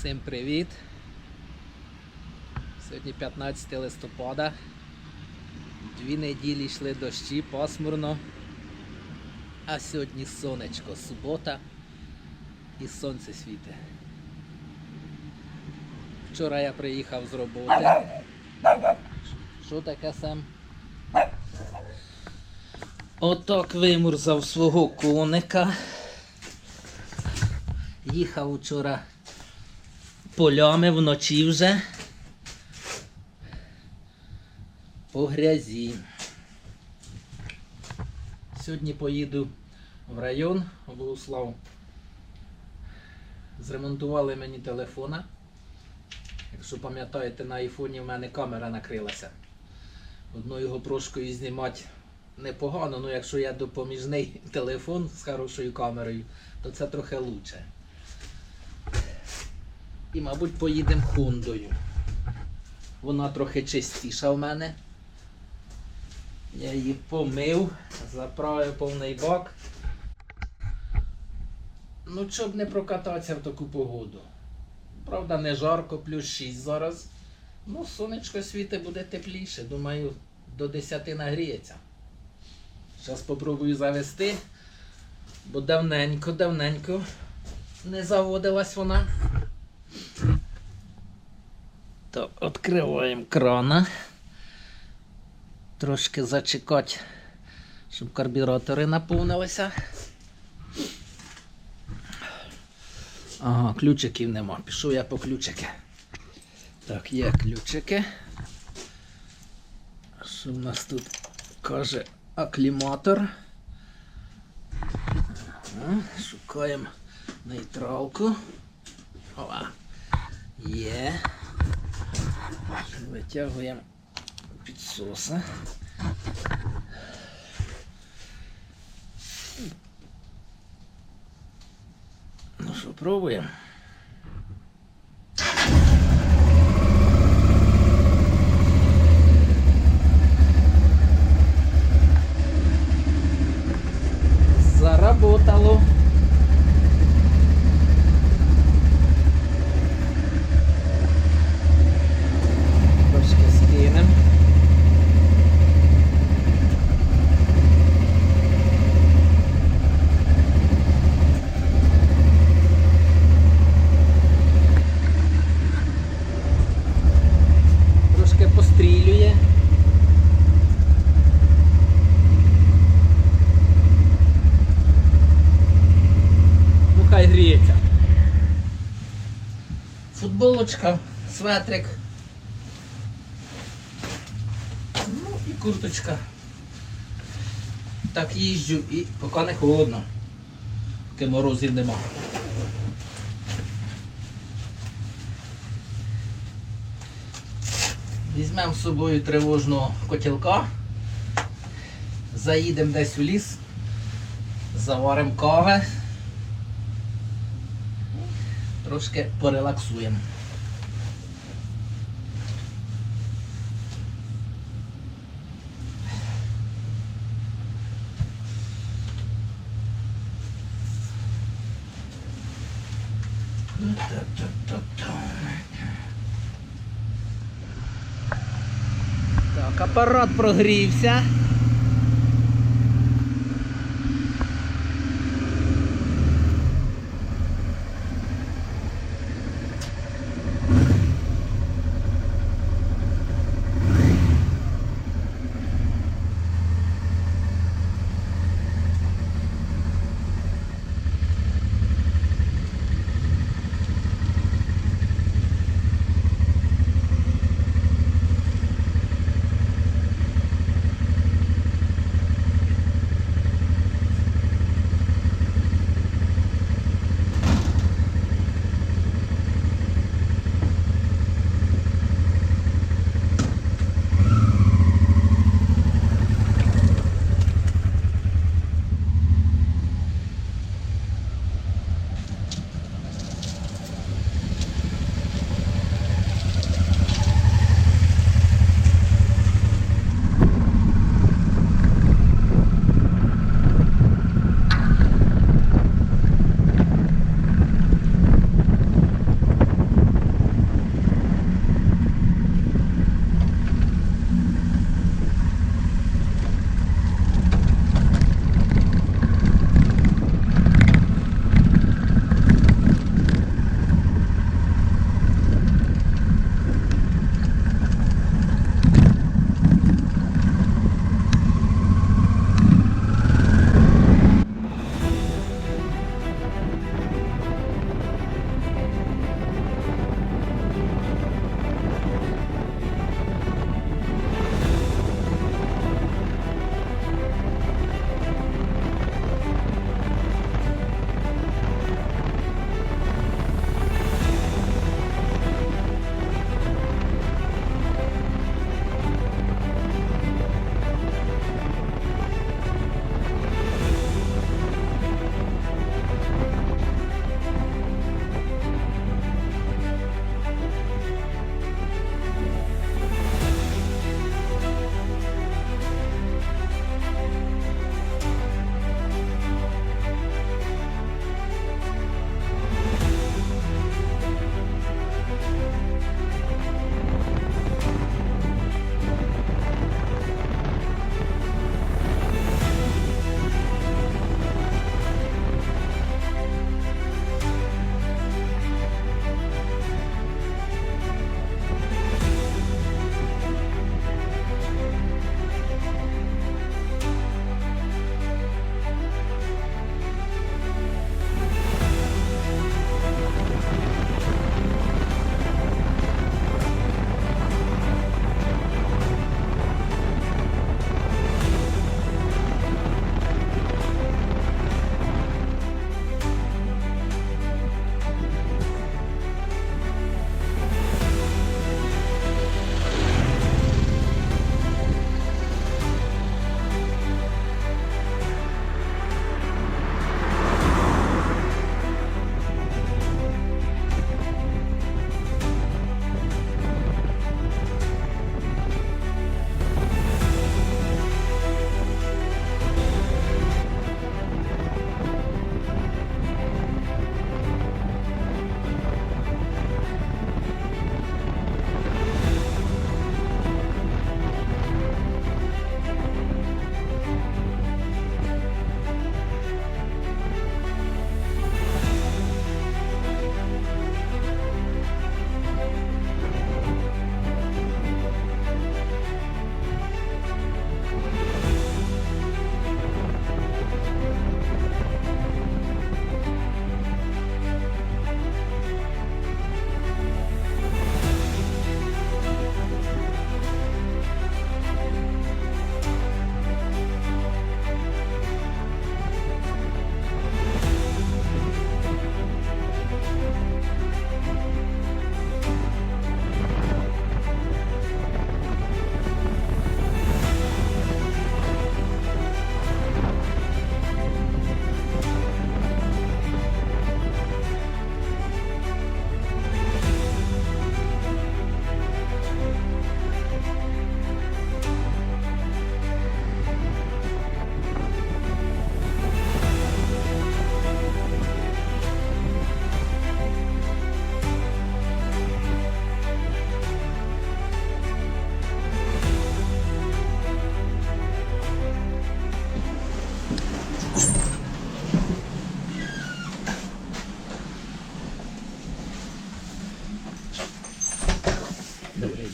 Всім привіт! Сьогодні 15 листопада. Дві неділі йшли дощі, пасмурно. А сьогодні сонечко, субота і сонце світить. Вчора я приїхав з роботи. Що таке сам? Отак вимурзав свого коника. Їхав вчора полями вночі вже. По грязі. Сьогодні поїду в район Богуслав. Зремонтували мені телефона. Якщо пам'ятаєте, на айфоні в мене камера накрилася. Одною його трошкою знімати непогано, але якщо є допоміжний телефон з хорошою камерою, то це трохи лучше. І, мабуть, поїдемо Хондою. Вона трохи чистіша в мене. Я її помив, заправив повний бак. Ну, щоб не прокататися в таку погоду. Правда, не жарко, плюс 6 зараз. Ну, сонечко світить буде тепліше. Думаю, до 10 нагріється. Зараз спробую завести, бо давненько, давненько не заводилась вона. То відкриваємо крана. Трошки зачекати, щоб карбюратори наповнилися. Ага, ключиків нема. Пішов я по ключики. Так, є ключики. Що в нас тут каже акліматор? Шукаємо нейтралку. Ова. Є. Витягуємо підсоса. Ну що, пробуємо. Светрик. Ну і курточка. Так їжджу і поки не холодно. Поки морозів нема. Візьмемо з собою тривожного котілка. Заїдемо десь у ліс, заваримо кави. Трошки порелаксуємо. Так, апарат прогрівся.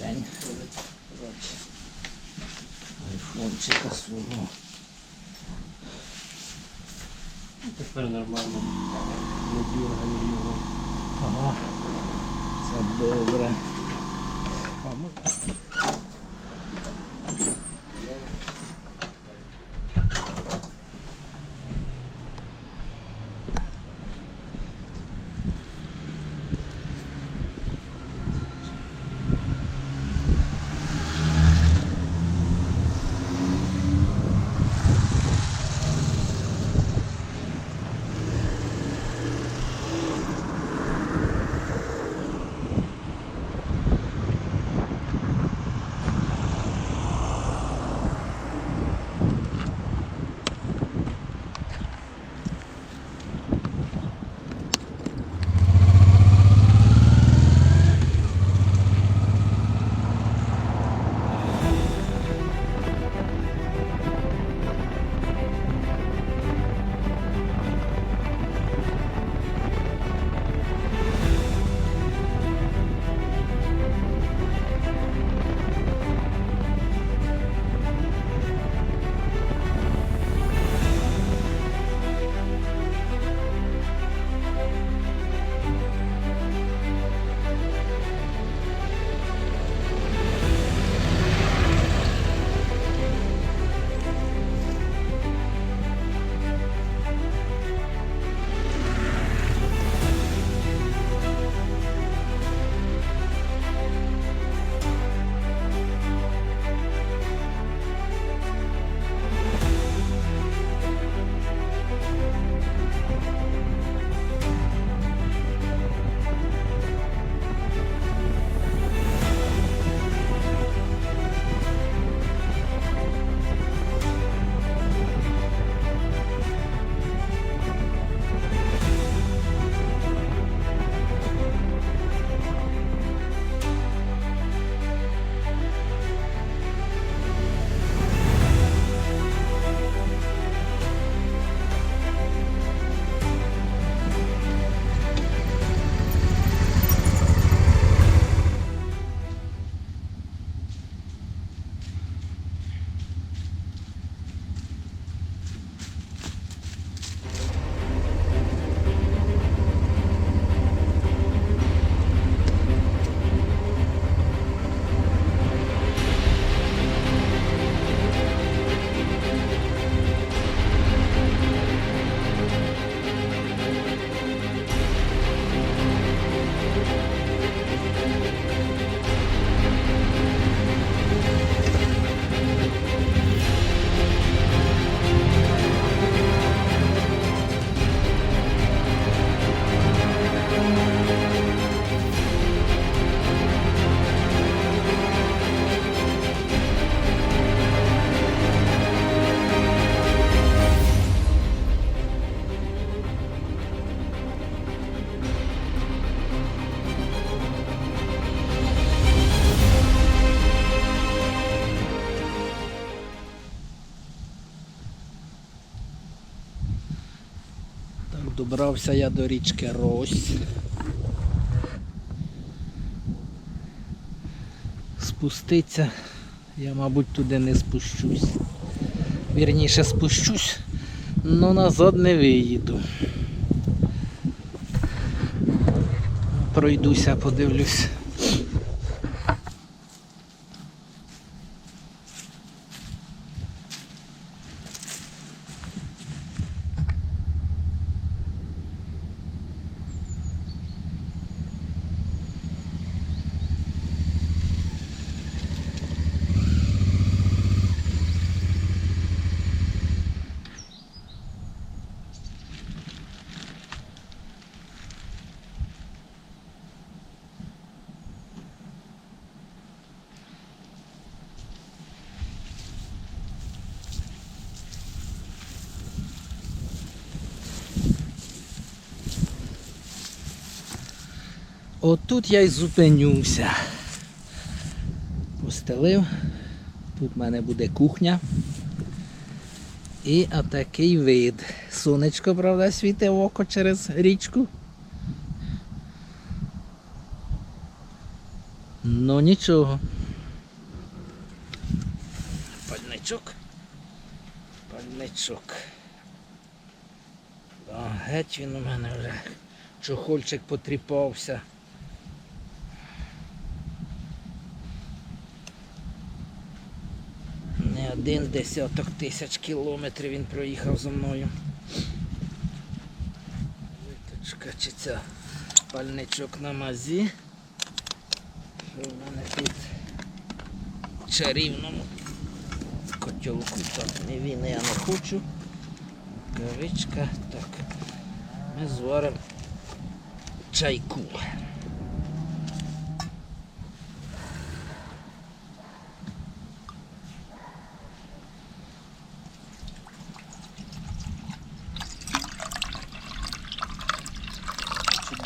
День. Коротше, Айфончика свого. Тепер нормально. Не дюргані його. Ага. Це добре. Добрався я до річки Рось. Спуститься, я, мабуть, туди не спущусь. Вірніше спущусь, але назад не виїду. Пройдуся, подивлюсь. Отут я й зупинюся. Постелив. Тут в мене буде кухня. І отакий вид. Сонечко, правда, світе в око через річку. Ну нічого. Пальничок. Пальничок. Геть він у мене вже чохольчик потріпався. Один десяток тисяч кілометрів він проїхав за мною. Виточка чи ця пальничок на мазі. В мене тут в чарівному котелку. Так, не він, я не хочу. Кавичка. Так. Ми зваримо чайку.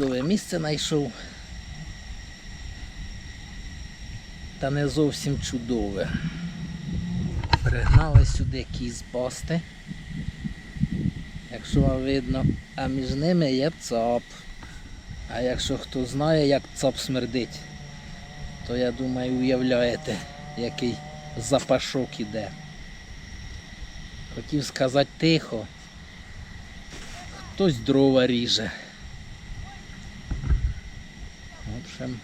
Чудове місце знайшов. Та не зовсім чудове. Пригнали сюди кіз пасти. Якщо вам видно, а між ними є цап. А якщо хто знає, як цап смердить, то я думаю, уявляєте, який запашок іде. Хотів сказати тихо. Хтось дрова ріже. В общем,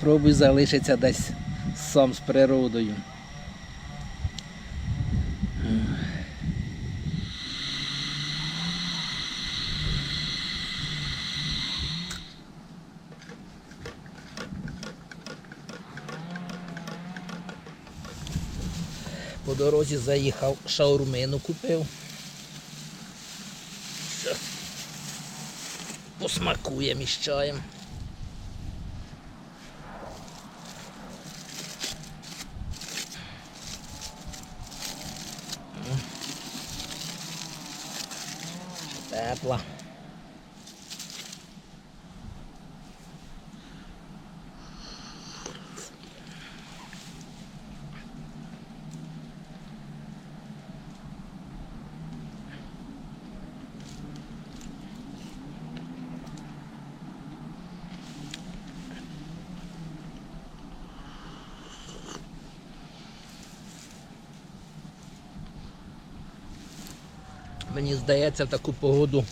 попробуй залишитися десь сам з природою. По дорозі заїхав, шаурмину купив. Посмакуємо із чаєм. Мені здається, таку погоду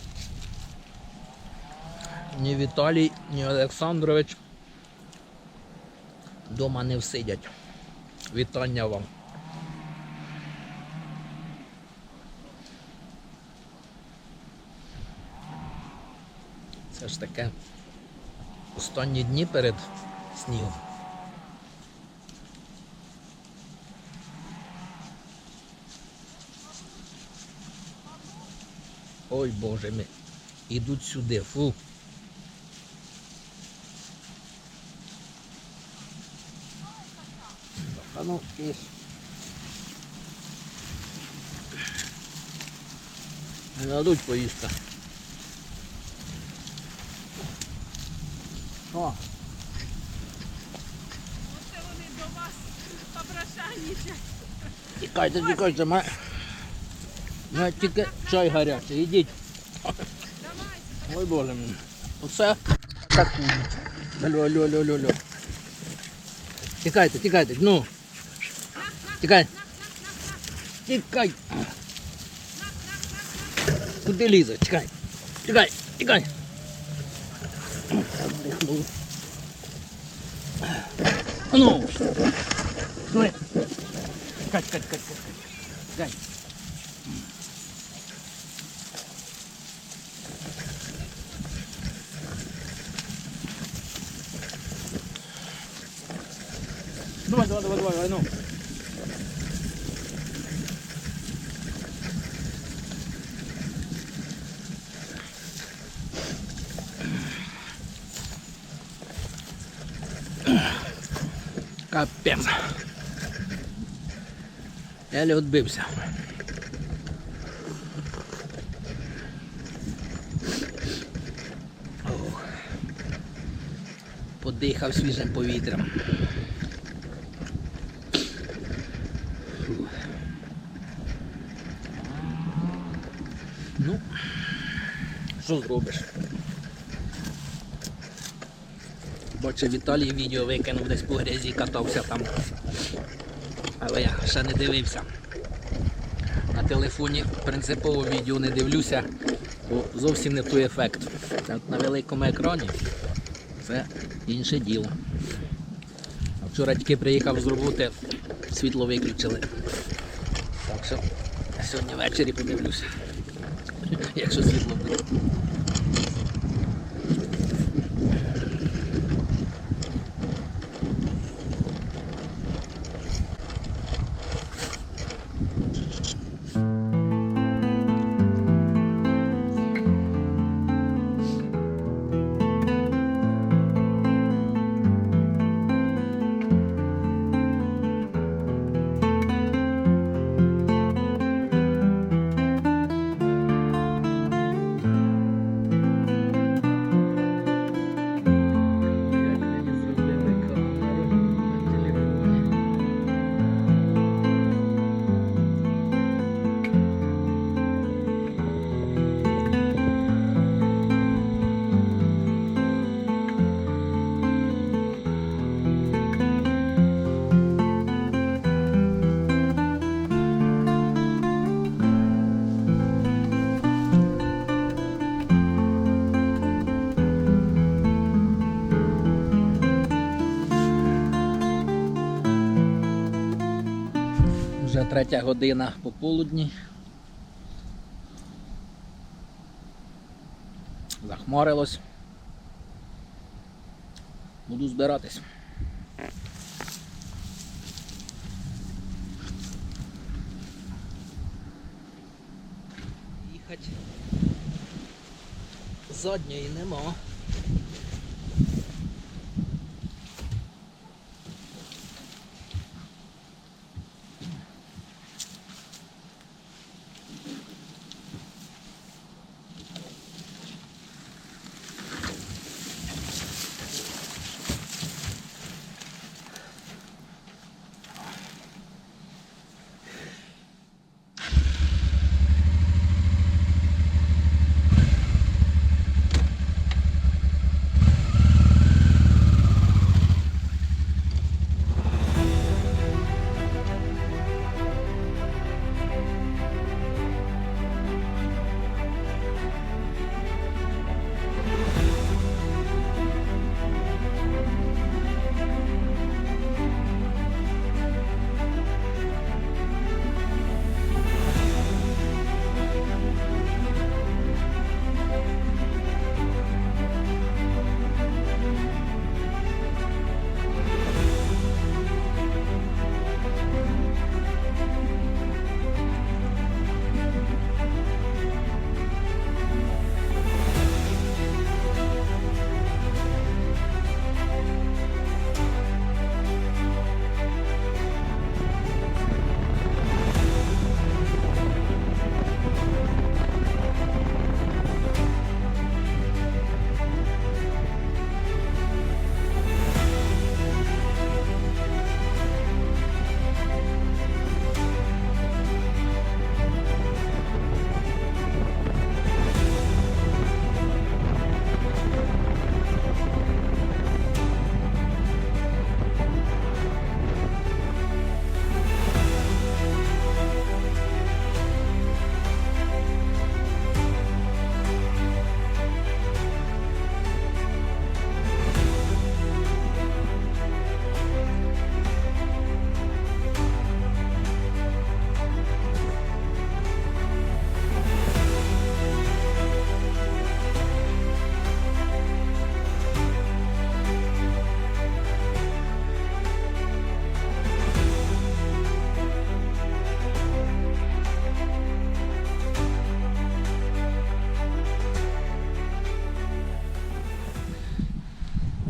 ні Віталій, ні Олександрович дома не всидять. Вітання вам. Це ж таке останні дні перед снігом. Ой Боже мій. Ідуть сюди, фу. А ну. Не дадуть поїсти. О, Оце вони до вас попрошайничать. тікайте, тікайте, ма. Ну, тільки чай гарячий, ідіть. Ой Боже мій. Оце таку. Алло, алло, алло, алло, алло. Тікайте, тікайте, ну. Тікай. Тікай. Куди лізе? Тікай. Тікай, тікай. Ну. Тікай, тікай, тікай, тікай. Тікай. Давай, давай, давай, давай, ну. Капець. Я не відбився. Подихав свіжим повітрям. Що зробиш? Бачу, Віталій відео викинув десь по грязі, катався там. Але я ще не дивився. На телефоні принципово відео не дивлюся, бо зовсім не той ефект. На великому екрані це інше діло. Вчора тільки приїхав з роботи, світло виключили. Так що сьогодні ввечері подивлюся, якщо світло буде. Третя година пополудні. Захмарилось. Буду збиратись. Їхати. Задньої нема.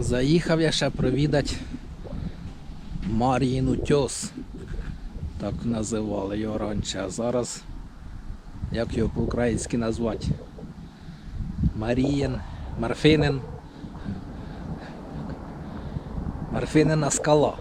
Заїхав я ще провідати Мар'їн Утьос. Так називали його раніше, а зараз як його по-українськи назвати? Марієн, Марфинин. Марфинина скала.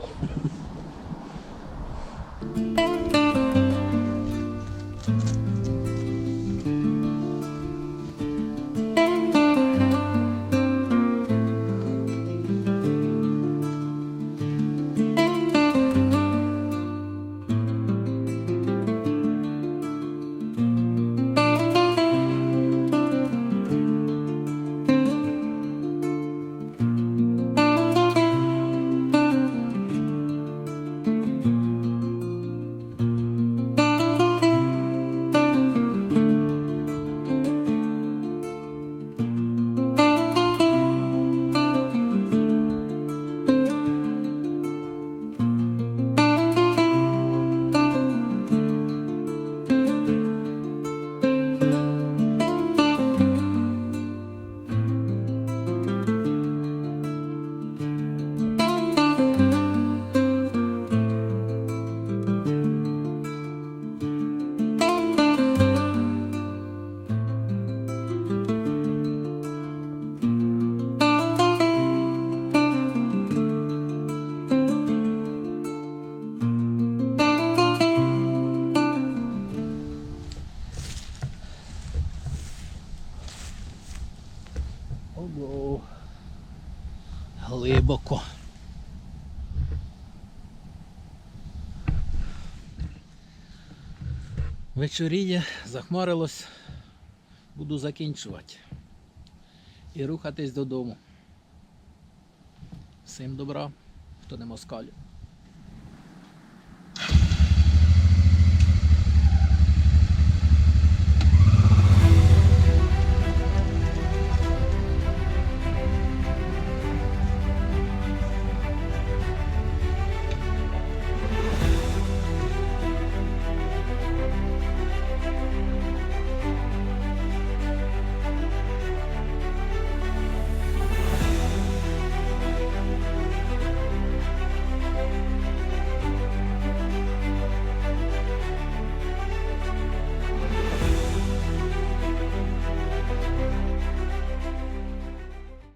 Вечоріє, захмарилось. Буду закінчувати. І рухатись додому. Всім добра, хто не москалю.